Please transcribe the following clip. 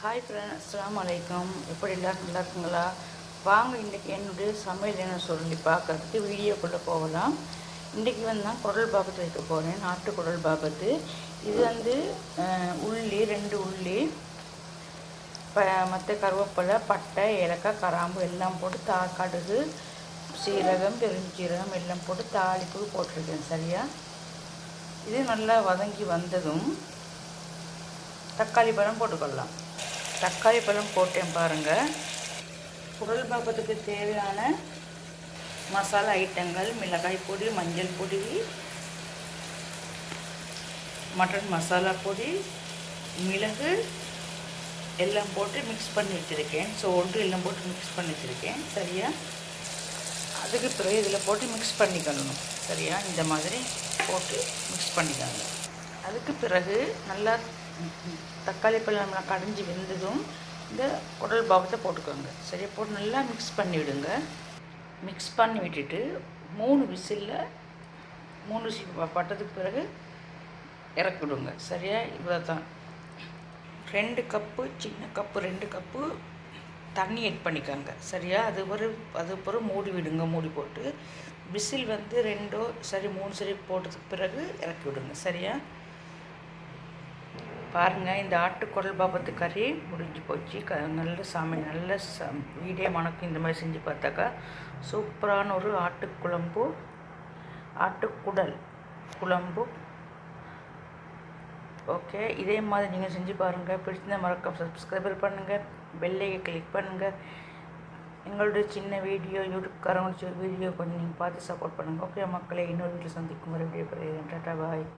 Hi friend அஸ்லாம் வலைக்கம் எப்படி எல்லோரும் நல்லா இருக்குங்களா? வாங்க இன்றைக்கி என்னுடைய சமையல் என்ன சொல்லி பார்க்கறதுக்கு வீடியோக்குள்ளே போகலாம். இன்றைக்கி வந்து நான் குடல் பாபத்து வைக்க போகிறேன் நாட்டு குடல் பாபத்து இது வந்து உள்ளி ரெண்டு உள்ளி ப மற்ற கருவேப்பிலை பட்டை ஏலக்காய் கராம்பு எல்லாம் போட்டு தா கடுகு சீரகம் பெருஞ்சீரகம் எல்லாம் போட்டு தாளிப்பு போட்டிருக்கேன். சரியா? இது நல்லா வதங்கி வந்ததும் தக்காளி பழம் போட்டுக்கொள்ளலாம். தக்காளி பழம் போட்டேன் பாருங்கள் குடல் பாப்பத்துக்கு தேவையான மசாலா ஐட்டங்கள் மிளகாய் பொடி மஞ்சள் பொடி மட்டன் மசாலா பொடி மிளகு எல்லாம் போட்டு மிக்ஸ் பண்ணி வச்சுருக்கேன். சோண்டு எல்லாம் போட்டு மிக்ஸ் பண்ணி வச்சுருக்கேன். சரியா? அதுக்கு பிறகு இதில் போட்டு மிக்ஸ் பண்ணிக்கணும். சரியா? இந்த மாதிரி போட்டு மிக்ஸ் பண்ணிக்கோங்க அதுக்கு பிறகு நல்லா தக்காளி பழம் நம்ம கடைஞ்சி வெந்ததும் இந்த குடல் பாவத்தை போட்டுக்கோங்க. சரியாக போட்டு நல்லா மிக்ஸ் பண்ணி விடுங்க. மிக்ஸ் பண்ணி விட்டுட்டு மூணு விசிலில் மூணு விசில் பட்டதுக்கு பிறகு இறக்கி விடுங்க. சரியா? இவ்வளோ தான் ரெண்டு கப்பு சின்ன கப்பு ரெண்டு கப்பு தண்ணி எட் பண்ணிக்கோங்க. சரியா? அது ஒரு அது பிறகு மூடி விடுங்க மூடி போட்டு. விசில் வந்து ரெண்டோ சரி மூணு சரி போட்டதுக்கு பிறகு இறக்கி விடுங்க. சரியா? பாருங்கள் இந்த ஆட்டுக்குடல் பாபத்து கறி முடிஞ்சு போச்சு. க நல்ல சாமி நல்ல ச வீடே மணக்கும் இந்த மாதிரி செஞ்சு பார்த்தாக்கா சூப்பரான ஒரு ஆட்டுக்குழம்பு ஆட்டுக்குடல் குழம்பு. ஓகே இதே மாதிரி நீங்கள் செஞ்சு பாருங்கள் பிடிச்சிருந்தா மறக்காம சப்ஸ்கிரைபர் பண்ணுங்கள் பெல்லையை கிளிக் பண்ணுங்கள் எங்களுடைய சின்ன வீடியோ யூடியூப்காரங்க வீடியோ கொஞ்சம் நீங்கள் பார்த்து சப்போர்ட் பண்ணுங்கள் ஓகே மக்களை இன்னொரு வீட்டில் சந்திக்கும் வரை விடைபெறுகிறேன். Tata bye.